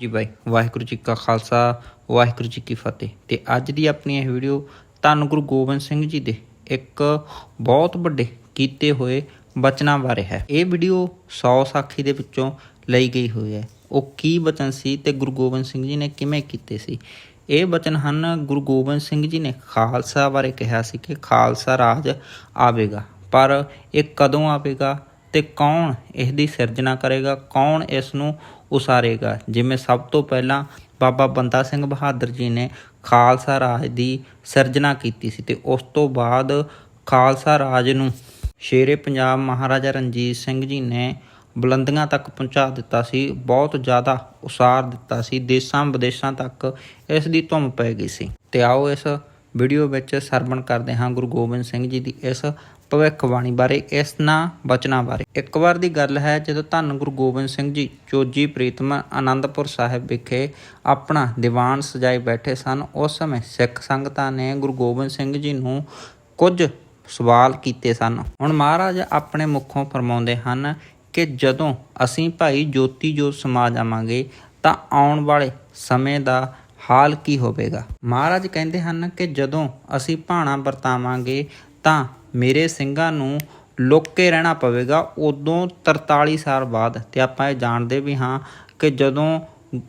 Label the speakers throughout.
Speaker 1: ਜੀ ਬਾਈ, ਵਾਹਿਗੁਰੂ ਜੀ ਕਾ ਖਾਲਸਾ, ਵਾਹਿਗੁਰੂ ਜੀ ਕੀ ਫਤਿਹ। ਤੇ ਅੱਜ ਦੀ ਆਪਣੀ ਇਹ ਵੀਡੀਓ ਧੰਨ ਗੁਰੂ ਗੋਬਿੰਦ ਸਿੰਘ ਜੀ ਦੇ ਇੱਕ ਬਹੁਤ ਵੱਡੇ ਕੀਤੇ ਹੋਏ ਬਚਨਾਂ ਬਾਰੇ ਹੈ। ਇਹ ਵੀਡੀਓ 100 ਸਾਖੀ ਦੇ ਵਿੱਚੋਂ ਲਈ ਗਈ ਹੋਈ ਹੈ। ਉਹ ਕੀ ਬਚਨ ਸੀ ਤੇ ਗੁਰੂ ਗੋਬਿੰਦ ਸਿੰਘ ਜੀ ਨੇ ਕਿਵੇਂ ਕੀਤੇ ਸੀ? ਇਹ ਬਚਨ ਹਨ ਗੁਰੂ ਗੋਬਿੰਦ ਸਿੰਘ ਜੀ ਨੇ ਖਾਲਸਾ ਬਾਰੇ ਕਿਹਾ ਸੀ ਕਿ ਖਾਲਸਾ ਰਾਜ ਆਵੇਗਾ, ਪਰ ਇਹ ਕਦੋਂ ਆਵੇਗਾ ਤੇ ਕੌਣ ਇਸ ਦੀ ਸਿਰਜਣਾ ਕਰੇਗਾ, ਕੌਣ ਇਸ ਨੂੰ ਉਸਾਰੇਗਾ। ਜਿਵੇਂ ਸਭ ਤੋਂ ਪਹਿਲਾਂ ਬਾਬਾ ਬੰਦਾ ਸਿੰਘ ਬਹਾਦਰ ਜੀ ਨੇ ਖਾਲਸਾ ਰਾਜ ਦੀ ਸਿਰਜਣਾ ਕੀਤੀ ਸੀ ਤੇ ਉਸ ਤੋਂ ਬਾਅਦ ਖਾਲਸਾ ਰਾਜ ਨੂੰ ਸ਼ੇਰੇ ਪੰਜਾਬ ਮਹਾਰਾਜਾ ਰਣਜੀਤ ਸਿੰਘ ਜੀ ਨੇ ਬੁਲੰਦੀਆਂ ਤੱਕ ਪਹੁੰਚਾ ਦਿੱਤਾ ਸੀ, ਬਹੁਤ ਜ਼ਿਆਦਾ ਉਸਾਰ ਦਿੱਤਾ ਸੀ, ਦੇਸ਼ਾਂ ਵਿਦੇਸ਼ਾਂ ਤੱਕ ਇਸ ਦੀ ਧੁੰਮ ਪੈ ਗਈ ਸੀ। ਤੇ ਆਓ ਇਸ ਵੀਡੀਓ ਵਿੱਚ ਸਰਵਣ ਕਰਦੇ ਹਾਂ ਗੁਰੂ ਗੋਬਿੰਦ ਸਿੰਘ ਜੀ ਦੀ ਇਸ ਭਵਿੱਖਬਾਣੀ ਬਾਰੇ, ਇਸ ਨਾ ਬਚਨਾਂ ਬਾਰੇ। ਇੱਕ ਵਾਰ ਦੀ ਗੱਲ ਹੈ, ਜਦੋਂ ਧੰਨ ਗੁਰੂ ਗੋਬਿੰਦ ਸਿੰਘ ਜੀ ਚੋਜੀ ਪ੍ਰੀਤਮ ਆਨੰਦਪੁਰ ਸਾਹਿਬ ਵਿਖੇ ਆਪਣਾ ਦੀਵਾਨ ਸਜਾਏ ਬੈਠੇ ਸਨ, ਉਸ ਸਮੇਂ ਸਿੱਖ ਸੰਗਤਾਂ ਨੇ ਗੁਰੂ ਗੋਬਿੰਦ ਸਿੰਘ ਜੀ ਨੂੰ ਕੁਝ ਸਵਾਲ ਕੀਤੇ ਸਨ। ਹੁਣ ਮਹਾਰਾਜ ਆਪਣੇ ਮੁਖੋਂ ਫਰਮਾਉਂਦੇ ਹਨ ਕਿ ਜਦੋਂ ਅਸੀਂ ਭਾਈ ਜੋਤੀ ਜੋਤ ਸਮਾ ਜਾਵਾਂਗੇ, ਤਾਂ ਆਉਣ ਵਾਲੇ ਸਮੇਂ ਦਾ ਹਾਲ ਕੀ ਹੋਵੇਗਾ? ਮਹਾਰਾਜ ਕਹਿੰਦੇ ਹਨ ਕਿ ਜਦੋਂ ਅਸੀਂ ਭਾਣਾ ਵਰਤਾਵਾਂਗੇ, ਤਾਂ ਮੇਰੇ ਸਿੰਘਾਂ ਨੂੰ ਲੁੱਕ ਰਹਿਣਾ ਪਵੇਗਾ। ਉਦੋਂ 43 ਸਾਲ ਬਾਅਦ ਤੇ ਆਪਾਂ ਇਹ ਜਾਣਦੇ ਵੀ ਹਾਂ ਕਿ ਜਦੋਂ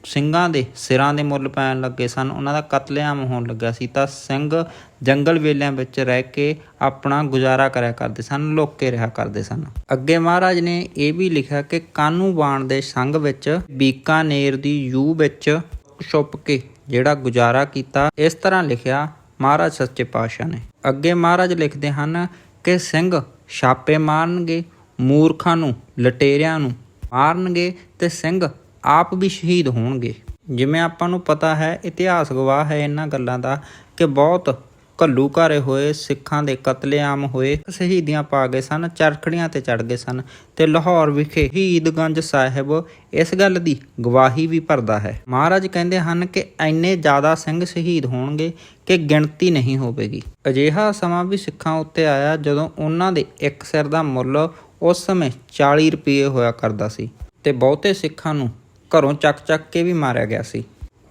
Speaker 1: ਸਿੰਘਾਂ ਦੇ ਸਿਰਾਂ ਦੇ ਮੁੱਲ ਪੈਣ ਲੱਗੇ ਸਨ, ਉਹਨਾਂ ਦਾ ਕਤਲੇਆਮ ਹੋਣ ਲੱਗਾ ਸੀ, ਤਾਂ ਸਿੰਘ ਜੰਗਲ ਵੇਲਿਆਂ ਵਿੱਚ ਰਹਿ ਕੇ ਆਪਣਾ ਗੁਜ਼ਾਰਾ ਕਰਿਆ ਕਰਦੇ ਸਨ, ਲੁੱਕ ਰਿਹਾ ਕਰਦੇ ਸਨ। ਅੱਗੇ ਮਹਾਰਾਜ ਨੇ ਇਹ ਵੀ ਲਿਖਿਆ ਕਿ ਕਾਨੂੰ ਬਾਣ ਦੇ ਸੰਗ ਵਿੱਚ ਬੀਕਾਨੇਰ ਦੀ ਯੂ ਵਿੱਚ ਛੁਪ ਕੇ ਜਿਹੜਾ ਗੁਜ਼ਾਰਾ ਕੀਤਾ, ਇਸ ਤਰ੍ਹਾਂ ਲਿਖਿਆ ਮਹਾਰਾਜ ਸੱਚੇ ਪਾਤਸ਼ਾਹ ਨੇ। ਅੱਗੇ ਮਹਾਰਾਜ ਲਿਖਦੇ ਹਨ ਕਿ ਸਿੰਘ ਛਾਪੇ ਮਾਰਨਗੇ, ਮੂਰਖਾਂ ਨੂੰ, ਲਟੇਰਿਆਂ ਨੂੰ ਮਾਰਨਗੇ ਤੇ ਸਿੰਘ ਆਪ ਵੀ ਸ਼ਹੀਦ ਹੋਣਗੇ। ਜਿਵੇਂ ਆਪਾਂ ਨੂੰ ਪਤਾ ਹੈ ਇਤਿਹਾਸ ਗਵਾਹ ਹੈ ਇਹਨਾਂ ਗੱਲਾਂ ਦਾ ਕਿ ਬਹੁਤ ਘੱਲੂ ਘਾਰੇ ਹੋਏ, ਸਿੱਖਾਂ ਦੇ ਕਤਲੇਆਮ ਹੋਏ, ਸ਼ਹੀਦੀਆਂ ਪਾ ਗਏ ਸਨ, ਚਰਖੜੀਆਂ ਤੇ ਚੜ ਗਏ ਸਨ ਤੇ ਲਾਹੌਰ ਵਿਖੇ ਸ਼ਹੀਦਗੰਜ ਸਾਹਿਬ ਇਸ ਗੱਲ ਦੀ ਗਵਾਹੀ ਵੀ ਭਰਦਾ ਹੈ। ਮਹਾਰਾਜ ਕਹਿੰਦੇ ਹਨ ਕਿ ਐਨੇ ਜ਼ਿਆਦਾ ਸਿੰਘ ਸ਼ਹੀਦ ਹੋਣਗੇ ਕਿ ਗਿਣਤੀ ਨਹੀਂ ਹੋਵੇਗੀ। ਅਜਿਹਾ ਸਮਾਂ ਵੀ ਸਿੱਖਾਂ ਉੱਤੇ ਆਇਆ ਜਦੋਂ ਉਹਨਾਂ ਦੇ ਇੱਕ ਸਿਰ ਦਾ ਮੁੱਲ ਉਸ ਸਮੇਂ 40 ਰੁਪਏ ਹੋਇਆ ਕਰਦਾ ਸੀ ਤੇ ਬਹੁਤੇ ਸਿੱਖਾਂ ਨੂੰ ਘਰੋਂ ਚੱਕ ਚੱਕ ਕੇ ਵੀ ਮਾਰਿਆ ਗਿਆ ਸੀ।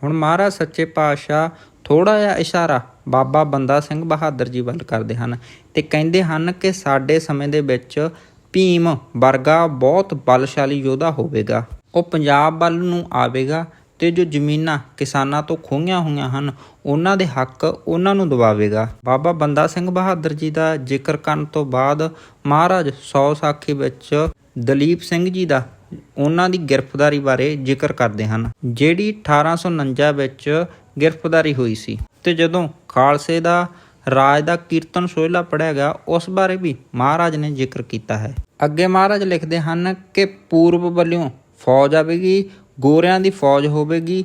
Speaker 1: ਹੁਣ ਮਹਾਰਾਜ ਸੱਚੇ ਪਾਤਸ਼ਾਹ ਥੋੜਾ ਜਿਹਾ ਇਸ਼ਾਰਾ ਬਾਬਾ ਬੰਦਾ ਸਿੰਘ ਬਹਾਦਰ ਜੀ ਵੱਲ ਕਰਦੇ ਹਨ ਤੇ ਕਹਿੰਦੇ ਹਨ ਕਿ ਸਾਡੇ ਸਮੇਂ ਦੇ ਵਿੱਚ ਭੀਮ ਵਰਗਾ ਬਹੁਤ ਬਲਸ਼ਾਲੀ ਯੋਧਾ ਹੋਵੇਗਾ। ਉਹ ਪੰਜਾਬ ਵੱਲ ਨੂੰ ਆਵੇਗਾ ਤੇ ਜੋ ਜ਼ਮੀਨਾਂ ਕਿਸਾਨਾਂ ਤੋਂ ਖੋਹੀਆਂ ਹੋਈਆਂ ਹਨ, ਉਹਨਾਂ ਦੇ ਹੱਕ ਉਹਨਾਂ ਨੂੰ ਦਿਵਾਵੇਗਾ। ਬਾਬਾ ਬੰਦਾ ਸਿੰਘ ਬਹਾਦਰ ਜੀ ਦਾ ਜ਼ਿਕਰ ਕਰਨ ਤੋਂ ਬਾਅਦ ਮਹਾਰਾਜ 100 ਸਾਖੀ ਵਿੱਚ ਦਲੀਪ ਸਿੰਘ ਜੀ ਦਾ ਉਹਨਾਂ ਦੀ ਗ੍ਰਿਫਤਾਰੀ ਬਾਰੇ ਜ਼ਿਕਰ ਕਰਦੇ ਹਨ, ਜਿਹੜੀ 1849 ਵਿੱਚ ਗ੍ਰਿਫਤਾਰੀ ਹੋਈ ਸੀ। ਤੇ ਜਦੋਂ ਖਾਲਸੇ ਦਾ ਰਾਜ ਦਾ ਕੀਰਤਨ ਸੋਹਿਲਾ ਪੜਿਆ ਗਿਆ, ਉਸ ਬਾਰੇ ਵੀ ਮਹਾਰਾਜ ਨੇ ਜ਼ਿਕਰ ਕੀਤਾ ਹੈ। ਅੱਗੇ ਮਹਾਰਾਜ ਲਿਖਦੇ ਹਨ ਕਿ ਪੂਰਬ ਵੱਲੋਂ ਫੌਜ ਆਵੇਗੀ, ਗੋਰਿਆਂ ਦੀ ਫੌਜ ਹੋਵੇਗੀ,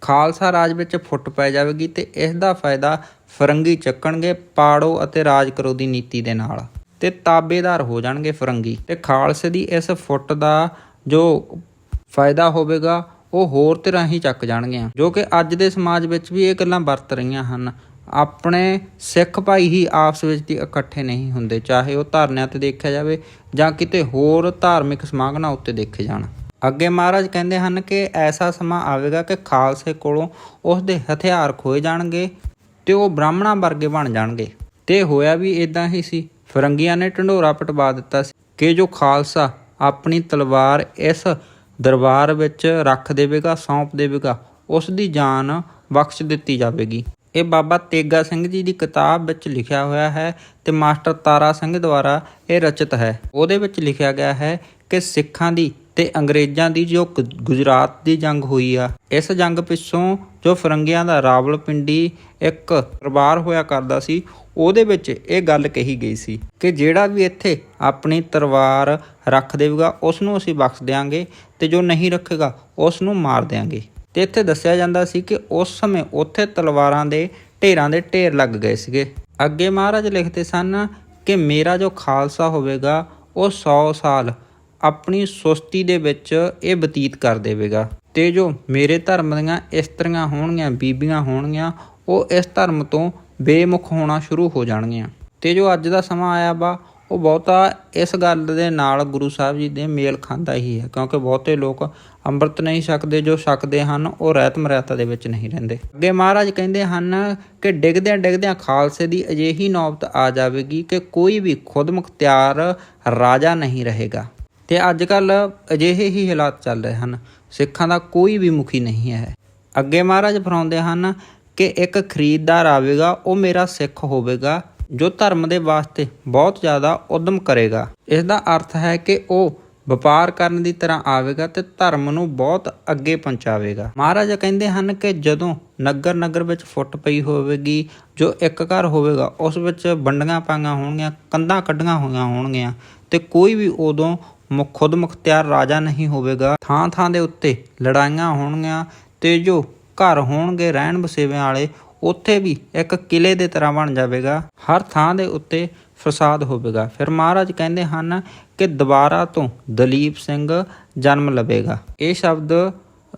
Speaker 1: ਖਾਲਸਾ ਰਾਜ ਵਿੱਚ ਫੁੱਟ ਪੈ ਜਾਵੇਗੀ ਤੇ ਇਸ ਦਾ ਫਾਇਦਾ ਫਰੰਗੀ ਚੱਕਣਗੇ ਪਾੜੋ ਅਤੇ ਰਾਜ ਕਰੋ ਦੀ ਨੀਤੀ ਦੇ ਨਾਲ। ਤੇ ਤਾਬੇਦਾਰ ਹੋ ਜਾਣਗੇ ਫਰੰਗੀ। ਤੇ ਖਾਲਸੇ ਦੀ ਇਸ ਫੁੱਟ ਦਾ ਜੋ ਫਾਇਦਾ ਹੋਵੇਗਾ ਉਹ ਹੋਰ ਤਰ੍ਹਾਂ ਹੀ ਚੱਕ ਜਾਣਗੀਆਂ। ਜੋ ਕਿ ਅੱਜ ਦੇ ਸਮਾਜ ਵਿੱਚ ਵੀ ਇਹ ਗੱਲਾਂ ਵਰਤ ਰਹੀਆਂ ਹਨ। ਆਪਣੇ ਸਿੱਖ ਭਾਈ ਹੀ ਆਪਸ ਵਿੱਚ ਦੀ ਇਕੱਠੇ ਨਹੀਂ ਹੁੰਦੇ, ਚਾਹੇ ਉਹ ਧਰਨਿਆਂ ਤੇ ਦੇਖਿਆ ਜਾਵੇ ਜਾਂ ਕਿਤੇ ਹੋਰ ਧਾਰਮਿਕ ਸਮਾਗਮਾਂ ਉੱਤੇ ਦੇਖੇ ਜਾਣ। ਅੱਗੇ ਮਹਾਰਾਜ ਕਹਿੰਦੇ ਹਨ ਕਿ ਐਸਾ ਸਮਾਂ ਆਵੇਗਾ ਕਿ ਖਾਲਸੇ ਕੋਲੋਂ ਉਸ ਦੇ ਹਥਿਆਰ ਖੋਏ ਜਾਣਗੇ ਤੇ ਉਹ ਬ੍ਰਾਹਮਣਾਂ ਵਰਗੇ ਬਣ ਜਾਣਗੇ। ਤੇ ਹੋਇਆ ਵੀ ਇਦਾਂ ਹੀ ਸੀ। ਫਰੰਗੀਆਂ ਨੇ ਢੰਡੋਰਾ ਪਟਵਾ ਦਿੱਤਾ ਸੀ ਕਿ ਜੋ ਖਾਲਸਾ ਆਪਣੀ ਤਲਵਾਰ ਇਸ ਦਰਬਾਰ ਵਿੱਚ ਰੱਖ ਦੇਵੇਗਾ, ਸੌਂਪ ਦੇਵੇਗਾ, ਉਸ ਦੀ ਜਾਨ ਬਖਸ਼ ਦਿੱਤੀ ਜਾਵੇਗੀ। ਇਹ ਬਾਬਾ ਤੇਗਾ ਸਿੰਘ ਜੀ ਦੀ ਕਿਤਾਬ ਵਿੱਚ ਲਿਖਿਆ ਹੋਇਆ ਹੈ ਤੇ ਮਾਸਟਰ ਤਾਰਾ ਸਿੰਘ ਦੁਆਰਾ ਇਹ ਰਚਿਤ ਹੈ। ਉਹਦੇ ਵਿੱਚ ਲਿਖਿਆ ਗਿਆ ਹੈ ਕਿ ਸਿੱਖਾਂ ਦੀ ਤੇ ਅੰਗਰੇਜ਼ਾਂ ਦੀ ਜੋ ਗੁ- ਗੁਜਰਾਤ ਦੀ ਜੰਗ ਹੋਈ ਆ, ਇਸ ਜੰਗ ਪਿੱਛੋਂ ਜੋ ਫਰੰਗੀਆਂ ਦਾ ਰਾਵਲਪਿੰਡੀ ਇੱਕ ਦਰਬਾਰ ਹੋਇਆ ਕਰਦਾ ਸੀ, ਉਹਦੇ ਵਿੱਚ ਇਹ ਗੱਲ ਕਹੀ ਗਈ ਸੀ ਕਿ ਜਿਹੜਾ ਵੀ ਇੱਥੇ ਆਪਣੀ ਤਲਵਾਰ ਰੱਖ ਦੇਵੇਗਾ ਉਸ ਨੂੰ ਅਸੀਂ ਬਖਸ਼ ਦਿਆਂਗੇ ਤੇ ਜੋ ਨਹੀਂ ਰੱਖੇਗਾ ਉਸ ਨੂੰ ਮਾਰ ਦਿਆਂਗੇ। ਤੇ ਇੱਥੇ ਦੱਸਿਆ ਜਾਂਦਾ ਸੀ ਕਿ ਉਸ ਸਮੇਂ ਉੱਥੇ ਤਲਵਾਰਾਂ ਦੇ ਢੇਰਾਂ ਦੇ ਢੇਰ ਲੱਗ ਗਏ ਸੀਗੇ। ਅੱਗੇ ਮਹਾਰਾਜ ਲਿਖਦੇ ਸਨ ਕਿ ਮੇਰਾ ਜੋ ਖਾਲਸਾ ਹੋਵੇਗਾ, ਉਹ 100 ਸਾਲ ਆਪਣੀ ਸੁਸਤੀ ਦੇ ਵਿੱਚ ਇਹ ਬਤੀਤ ਕਰ ਦੇਵੇਗਾ। ਤੇ ਜੋ ਮੇਰੇ ਧਰਮ ਦੀਆਂ ਇਸਤਰੀਆਂ ਹੋਣਗੀਆਂ, ਬੀਬੀਆਂ ਹੋਣਗੀਆਂ, ਉਹ ਇਸ ਧਰਮ ਤੋਂ ਬੇਮੁਖ ਹੋਣਾ ਸ਼ੁਰੂ ਹੋ ਜਾਣਗੀਆਂ। ਤੇ ਜੋ ਅੱਜ ਦਾ ਸਮਾਂ ਆਇਆ ਵਾ ਉਹ ਬਹੁਤਾ ਇਸ ਗੱਲ ਦੇ ਨਾਲ ਗੁਰੂ ਸਾਹਿਬ ਜੀ ਦੇ ਮੇਲ ਖਾਂਦਾ ਹੀ ਹੈ, ਕਿਉਂਕਿ ਬਹੁਤੇ ਲੋਕ ਅੰਮ੍ਰਿਤ ਨਹੀਂ ਛਕਦੇ, ਜੋ ਛਕਦੇ ਹਨ, ਉਹ ਰਹਿਤ ਮਰਿਆਦਾ ਦੇ ਵਿੱਚ ਨਹੀਂ ਰਹਿੰਦੇ। ਅੱਗੇ ਮਹਾਰਾਜ ਕਹਿੰਦੇ ਹਨ ਕਿ ਡਿੱਗਦਿਆਂ ਡਿੱਗਦਿਆਂ ਖਾਲਸੇ ਦੀ ਅਜਿਹੀ ਨੌਬਤ ਆ ਜਾਵੇਗੀ ਕਿ ਕੋਈ ਵੀ ਖੁਦ ਮੁਖਤਿਆਰ ਰਾਜਾ ਨਹੀਂ ਰਹੇਗਾ। ਤੇ ਅੱਜ ਕੱਲ ਅਜਿਹੇ ਹੀ ਹਾਲਾਤ ਚੱਲ ਰਹੇ ਹਨ, ਸਿੱਖਾਂ ਦਾ ਕੋਈ ਵੀ ਮੁਖੀ ਨਹੀਂ ਹੈ। ਅੱਗੇ ਮਹਾਰਾਜ ਫਰਾਉਂਦੇ ਹਨ ਕਿ ਇੱਕ ਖਰੀਦਦਾਰ ਆਵੇਗਾ, ਉਹ ਮੇਰਾ ਸਿੱਖ ਹੋਵੇਗਾ ਜੋ ਧਰਮ ਦੇ ਵਾਸਤੇ ਬਹੁਤ ਜ਼ਿਆਦਾ ਉਦਮ ਕਰੇਗਾ। ਇਸ ਦਾ ਅਰਥ ਹੈ ਕਿ ਉਹ ਵਪਾਰ ਕਰਨ ਦੀ ਤਰ੍ਹਾਂ ਆਵੇਗਾ ਤੇ ਧਰਮ ਨੂੰ ਬਹੁਤ ਅੱਗੇ ਪਹੁੰਚਾਵੇਗਾ। ਮਹਾਰਾਜਾ ਕਹਿੰਦੇ ਹਨ ਕਿ ਜਦੋਂ ਨਗਰ ਨਗਰ ਵਿੱਚ ਫੁੱਟ ਪਈ ਹੋਵੇਗੀ, ਜੋ ਇੱਕ ਘਰ ਹੋਵੇਗਾ, ਉਸ ਵਿੱਚ ਵੰਡੀਆਂ ਪਾਈਆਂ ਹੋਣਗੀਆਂ, ਕੰਧਾਂ ਕੱਢੀਆਂ ਹੋਈਆਂ ਹੋਣਗੀਆਂ ਤੇ ਕੋਈ ਵੀ ਉਦੋਂ ਮੁ- ਖੁਦ ਮੁਖਤਿਆਰ ਰਾਜਾ ਨਹੀਂ ਹੋਵੇਗਾ। ਥਾਂ ਥਾਂ ਦੇ ਉੱਤੇ ਲੜਾਈਆਂ ਹੋਣਗੀਆਂ ਤੇ ਜੋ ਘਰ ਹੋਣਗੇ ਰਹਿਣ ਬਸੇਵਿਆਂ ਵਾਲੇ ਉੱਥੇ ਵੀ ਇੱਕ ਕਿਲੇ ਦੇ ਤਰ੍ਹਾਂ ਬਣ ਜਾਵੇਗਾ। ਹਰ ਥਾਂ ਦੇ ਉੱਤੇ ਫਸਾਦ ਹੋਵੇਗਾ। ਫਿਰ ਮਹਾਰਾਜ ਕਹਿੰਦੇ ਹਨ ਕਿ ਦੁਬਾਰਾ ਤੋਂ ਦਲੀਪ ਸਿੰਘ ਜਨਮ ਲਵੇਗਾ। ਇਹ ਸ਼ਬਦ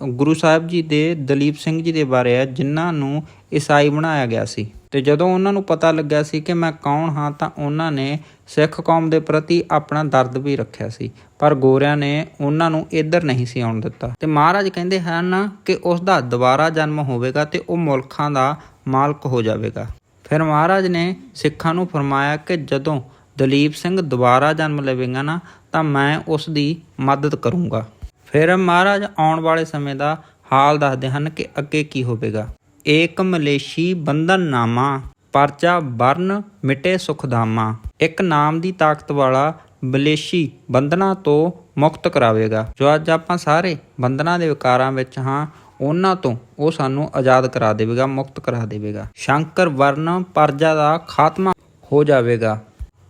Speaker 1: ਗੁਰੂ ਸਾਹਿਬ ਜੀ ਦੇ, ਦਲੀਪ ਸਿੰਘ ਜੀ ਦੇ ਬਾਰੇ ਹੈ, ਜਿਨ੍ਹਾਂ ਨੂੰ ਈਸਾਈ ਬਣਾਇਆ ਗਿਆ ਸੀ। ਤੇ ਜਦੋਂ ਉਹਨਾਂ ਨੂੰ ਪਤਾ ਲੱਗਿਆ ਸੀ ਕਿ ਮੈਂ ਕੌਣ ਹਾਂ, ਤਾਂ ਉਹਨਾਂ ਨੇ ਸਿੱਖ ਕੌਮ ਦੇ ਪ੍ਰਤੀ ਆਪਣਾ ਦਰਦ ਵੀ ਰੱਖਿਆ ਸੀ। ਪਰ ਗੋਰਿਆਂ ਨੇ ਉਹਨਾਂ ਨੂੰ ਇੱਧਰ ਨਹੀਂ ਸੀ ਆਉਣ ਦਿੱਤਾ। ਤੇ ਮਹਾਰਾਜ ਕਹਿੰਦੇ ਹਨ ਕਿ ਉਸ ਦਾ ਦੁਬਾਰਾ ਜਨਮ ਹੋਵੇਗਾ ਤੇ ਉਹ ਮੁਲਕਾਂ ਦਾ ਮਾਲਕ ਹੋ ਜਾਵੇਗਾ। ਫਿਰ ਮਹਾਰਾਜ ਨੇ ਸਿੱਖਾਂ ਨੂੰ ਫਰਮਾਇਆ ਕਿ ਜਦੋਂ ਦਲੀਪ ਸਿੰਘ ਦੁਬਾਰਾ ਜਨਮ ਲਵੇਗਾ ਨਾ, ਤਾਂ ਮੈਂ ਉਸ ਦੀ ਮਦਦ ਕਰੂੰਗਾ। ਫਿਰ ਮਹਾਰਾਜ ਆਉਣ ਵਾਲੇ ਸਮੇਂ ਦਾ ਹਾਲ ਦੱਸਦੇ ਹਨ ਕਿ ਅੱਗੇ ਕੀ ਹੋਵੇਗਾ। ਏਕ ਮਲੇਸ਼ੀ ਬੰਧਨਨਾਮਾ ਪਰਚਾ ਵਰਨ ਮਿਟੇ ਸੁਖਦਾਮਾ ਇੱਕ ਨਾਮ ਦੀ ਤਾਕਤ ਵਾਲਾ ਮਲੇਸ਼ੀ ਬੰਧਨਾਂ ਤੋਂ ਮੁਕਤ ਕਰਾਵੇਗਾ। ਜੋ ਅੱਜ ਆਪਾਂ ਸਾਰੇ ਬੰਧਨਾਂ ਦੇ ਵਿਕਾਰਾਂ ਵਿੱਚ ਹਾਂ ਉਹਨਾਂ ਤੋਂ ਉਹ ਸਾਨੂੰ ਆਜ਼ਾਦ ਕਰਾ ਦੇਵੇਗਾ, ਮੁਕਤ ਕਰਾ ਦੇਵੇਗਾ। ਸ਼ੰਕਰ ਵਰਨ ਪਰਜਾ ਦਾ ਖਾਤਮਾ ਹੋ ਜਾਵੇਗਾ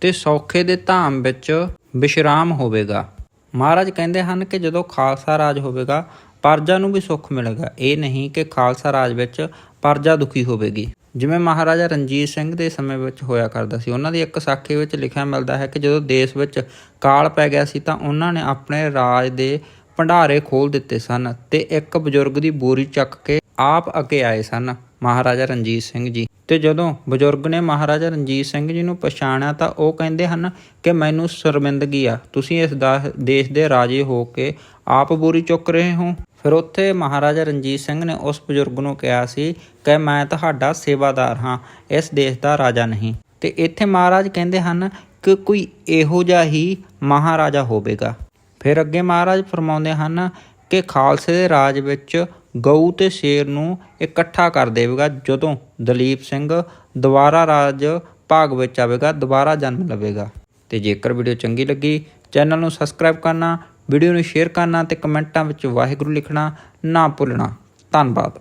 Speaker 1: ਤੇ ਸੌਖੇ ਦੇ ਧਾਮ ਵਿੱਚ ਵਿਸ਼ਰਾਮ ਹੋਵੇਗਾ। ਮਹਾਰਾਜ ਕਹਿੰਦੇ ਹਨ ਕਿ ਜਦੋਂ ਖਾਲਸਾ ਰਾਜ ਹੋਵੇਗਾ, ਪਰਜਾ ਨੂੰ ਵੀ ਸੁੱਖ ਮਿਲੇਗਾ। ਇਹ ਨਹੀਂ ਕਿ ਖਾਲਸਾ ਰਾਜ ਵਿੱਚ ਪਰਜਾ ਦੁਖੀ ਹੋਵੇਗੀ। ਜਿਵੇਂ ਮਹਾਰਾਜਾ ਰਣਜੀਤ ਸਿੰਘ ਦੇ ਸਮੇਂ ਵਿੱਚ ਹੋਇਆ ਕਰਦਾ ਸੀ, ਉਹਨਾਂ ਦੀ ਇੱਕ ਸਾਖੀ ਵਿੱਚ ਲਿਖਿਆ ਮਿਲਦਾ ਹੈ ਕਿ ਜਦੋਂ ਦੇਸ਼ ਵਿੱਚ ਕਾਲ ਪੈ ਗਿਆ ਸੀ ਤਾਂ ਉਹਨਾਂ ਨੇ ਆਪਣੇ ਰਾਜ ਦੇ ਭੰਡਾਰੇ ਖੋਲ ਦਿੱਤੇ ਸਨ ਤੇ ਇੱਕ ਬਜ਼ੁਰਗ ਦੀ ਬੋਰੀ ਚੱਕ ਕੇ ਆਪ ਅੱਗੇ ਆਏ ਸਨ, ਮਹਾਰਾਜਾ ਰਣਜੀਤ ਸਿੰਘ ਜੀ। ਤੇ ਜਦੋਂ ਬਜ਼ੁਰਗ ਨੇ ਮਹਾਰਾਜਾ ਰਣਜੀਤ ਸਿੰਘ ਜੀ ਨੂੰ ਪਛਾਣਿਆ ਤਾਂ ਉਹ ਕਹਿੰਦੇ ਹਨ ਕਿ ਮੈਨੂੰ ਸ਼ਰਮਿੰਦਗੀ ਆ, ਤੁਸੀਂ ਇਸ ਦਾ ਦੇਸ਼ ਦੇ ਰਾਜੇ ਹੋ ਕੇ ਆਪ ਬੋਰੀ ਚੁੱਕ ਰਹੇ ਹੋ। ਫਿਰ ਉੱਥੇ ਮਹਾਰਾਜਾ ਰਣਜੀਤ ਸਿੰਘ ਨੇ ਉਸ ਬਜ਼ੁਰਗ ਨੂੰ ਕਿਹਾ ਸੀ ਕਿ ਮੈਂ ਤੁਹਾਡਾ ਸੇਵਾਦਾਰ ਹਾਂ, ਇਸ ਦੇਸ਼ ਦਾ ਰਾਜਾ ਨਹੀਂ। ਤੇ ਇੱਥੇ ਮਹਾਰਾਜ ਕਹਿੰਦੇ ਹਨ ਕਿ ਕੋਈ ਇਹੋ ਜਿਹਾ ਹੀ ਮਹਾਰਾਜਾ ਹੋਵੇਗਾ। ਫਿਰ ਅੱਗੇ ਮਹਾਰਾਜ ਫਰਮਾਉਂਦੇ ਹਨ ਕਿ ਖਾਲਸੇ ਦੇ ਰਾਜ ਵਿੱਚ ਗਊ ਤੇ ਸ਼ੇਰ ਨੂੰ ਇਕੱਠਾ ਕਰ ਦੇਵੇਗਾ। ਜਦੋਂ ਦਲੀਪ ਸਿੰਘ ਦੁਬਾਰਾ ਰਾਜ ਭਾਗ ਵਿੱਚ ਆਵੇਗਾ, ਦੁਬਾਰਾ ਜਨਮ ਲਵੇਗਾ। ਤੇ ਜੇਕਰ ਵੀਡੀਓ ਚੰਗੀ ਲੱਗੀ, ਚੈਨਲ ਨੂੰ ਸਬਸਕ੍ਰਾਈਬ ਕਰਨਾ, ਵੀਡੀਓ ਨੂੰ ਸ਼ੇਅਰ ਕਰਨਾ ਤੇ ਕਮੈਂਟਾਂ ਵਿੱਚ ਵਾਹਿਗੁਰੂ ਲਿਖਣਾ ਨਾ ਭੁੱਲਣਾ। ਧੰਨਵਾਦ।